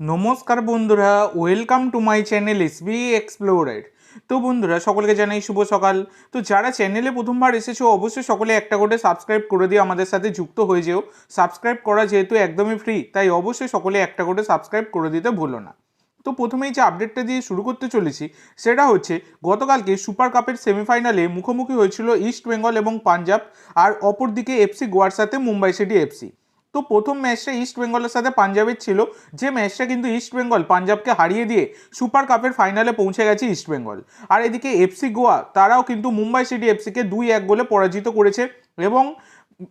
নমস্কার বন্ধুরা welcome to my channel SB explorer তো বন্ধুরা, সকলকে জানাই শুভ সকাল। তো যারা চ্যানেলে প্রথমবার এসেছ, অবশ্যই সকলে একটা করে সাবস্ক্রাইব করে দিয়ে আমাদের সাথে যুক্ত হয়ে যেও। সাবস্ক্রাইব করা যেহেতু একদমই ফ্রি তাই অবশ্যই সকলে একটা করে সাবস্ক্রাইব করে দিতে ভুলো না। তো প্রথমেই যে আপডেটটা দিয়ে শুরু করতে চলেছি, সেটা হচ্ছে, গতকালকে সুপার কাপের সেমিফাইনালে মুখোমুখি হয়েছিল ইস্ট বেঙ্গল এবং পাঞ্জাব আর অপরদিকে এফসি গোয়ার সাথে মুম্বাই সিটি এফসি তো প্রথম ম্যাচটা ইস্ট বেঙ্গলের সাথে পাঞ্জাবের ছিল, যে ম্যাচটা কিন্তু ইস্ট বেঙ্গল পাঞ্জাবকে হারিয়ে দিয়ে সুপার কাপের ফাইনালে পৌঁছে গেছে ইস্ট বেঙ্গল আর এদিকে এফসি গোয়া তারাও কিন্তু মুম্বাই সিটি এফসিকে দুই এক গোলে পরাজিত করেছে এবং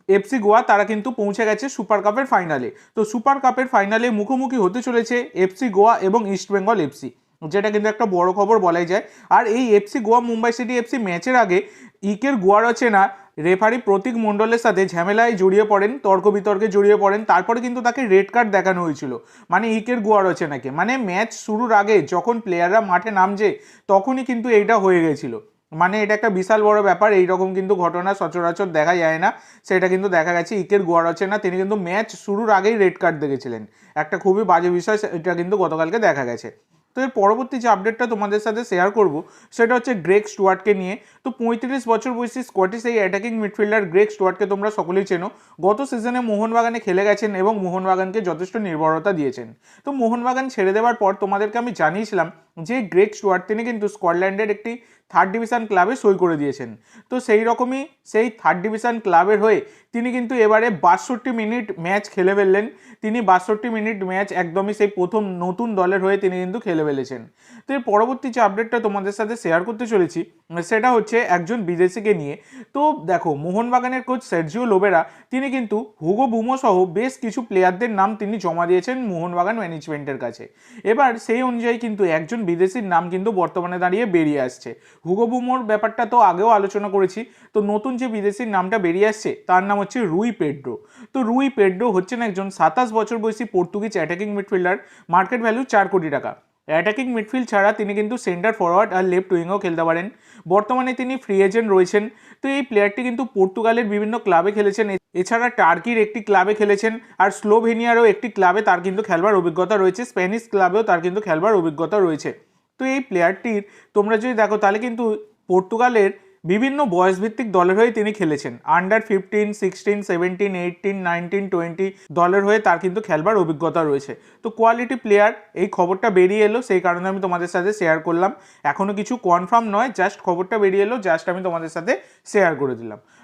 এফসি গোয়া তারা কিন্তু পৌঁছে গেছে সুপার কাপের ফাইনালে তো সুপার কাপের ফাইনালে মুখোমুখি হতে চলেছে এফসি গোয়া এবং ইস্ট বেঙ্গল এফসি যেটা কিন্তু একটা বড় খবর বলাই যায়। আর এই FC Goa Mumbai city FC ম্যাচের আগে ইকের গোয়া রচনা রেফারি প্রতীক মণ্ডলের সাথে ঝামেলায় জড়িয়ে পড়েন তর্ক বিতর্কে জড়িয়ে পড়েন, তারপরে কিন্তু তাকে রেড কার্ড দেখানো হয়েছিল। মানে ইকের গোয়া রচনাকে মানে ম্যাচ শুরুর আগে যখন প্লেয়াররা মাঠে নামছে, তখনই কিন্তু এইটা হয়ে গেছিল। মানে এটা একটা বিশাল বড় ব্যাপার, এইরকম কিন্তু ঘটনা সচরাচর দেখা যায় না। সেটা কিন্তু দেখা গেছে, ইকের গোয়া রচনা তিনি কিন্তু ম্যাচ শুরুর আগেই রেড কার্ড দেখেছিলেন। একটা খুবই বাজে বিষয় এটা কিন্তু গতকালকে দেখা গেছে। তো এর পরবর্তী যে আপডেটটা তোমাদের সাথে শেয়ার করব, সেটা হচ্ছে গ্রেক স্টুয়ার্টকে নিয়ে। তো পঁয়ত্রিশ বছর বয়সী স্কটিশ এই অ্যাটাকিং মিডফিল্ডার গ্রেক স্টুয়ার্টকে তোমরা সকলেই চেনো। গত সিজনে মোহনবাগানে খেলে গেছেন এবং মোহনবাগানকে যথেষ্ট নির্ভরতা দিয়েছেন। তো মোহনবাগান ছেড়ে দেওয়ার পর তোমাদেরকে আমি জানিয়েছিলাম যে গ্রেক স্টুয়ার্ট, তিনি কিন্তু স্কটল্যান্ডের একটি থার্ড ডিভিশন ক্লাবে সই করে দিয়েছেন। তো সেই রকমই সেই থার্ড ডিভিশন ক্লাবের হয়ে তিনি কিন্তু এবারে বাষট্টি মিনিট ম্যাচ খেলে ফেললেন। তিনি বাষট্টি মিনিট ম্যাচ একদমই সেই প্রথম নতুন দলের হয়ে তিনি কিন্তু খেলে ফেলেছেন। তো এর পরবর্তী যে আপডেটটা তোমাদের সাথে শেয়ার করতে চলেছি, সেটা হচ্ছে একজন বিদেশিকে নিয়ে। তো দেখো, মোহনবাগানের কোচ সার্জিও লোবেরা তিনি কিন্তু হুগো বুমো সহ বেশ কিছু প্লেয়ারদের নাম তিনি জমা দিয়েছেন মোহনবাগান ম্যানেজমেন্টের কাছে। এবার সেই অনুযায়ী কিন্তু একজন বিদেশির নাম কিন্তু বর্তমানে দাঁড়িয়ে বেরিয়ে আসছে। হুগো বুমোর ব্যাপারটা তো আগেও আলোচনা করেছি, তো নতুন যে বিদেশির নামটা বেরিয়ে আসছে, তার নাম হচ্ছে রুই পেড্রো। তো রুই পেড্রো হচ্ছেন একজন সাতাশ বছর বয়সী Portuguese attacking midfielder market value চার কোটি টাকা। অ্যাটাকিং মিডফিল্ড ছাড়া তিনি কিন্তু সেন্টার ফরওয়ার্ড আর লেফট উইংও খেলতে পারেন। বর্তমানে তিনি ফ্রি এজেন্ট রয়েছেন, তো এই প্লেয়ারটি কিন্তু পর্তুগালের বিভিন্ন ক্লাবে খেলেছেন। এছাড়া টার্কির একটি ক্লাবে খেলেছেন আর স্লোভেনিয়ারও একটি ক্লাবে তার কিন্তু খেলবার অভিজ্ঞতা রয়েছে, স্প্যানিশ ক্লাবেও তার কিন্তু খেলবার অভিজ্ঞতা রয়েছে। তো এই প্লেয়ারটির তোমরা যদি দেখো তাহলে কিন্তু পর্তুগালের বিভিন্ন বয়সভিত্তিক দলের হয়ে তিনি খেলেছেন। Under fifteen, sixteen, seventeen eighteen nineteen, twenty দলের হয়ে তার কিন্তু খেলবার অভিজ্ঞতা রয়েছে। তো কোয়ালিটি প্লেয়ার এই খবরটা বেরিয়ে এলো, সেই কারণে আমি তোমাদের সাথে শেয়ার করলাম। এখনও কিছু কনফার্ম নয়, জাস্ট খবরটা বেরিয়ে এলো, জাস্ট আমি তোমাদের সাথে শেয়ার করে দিলাম।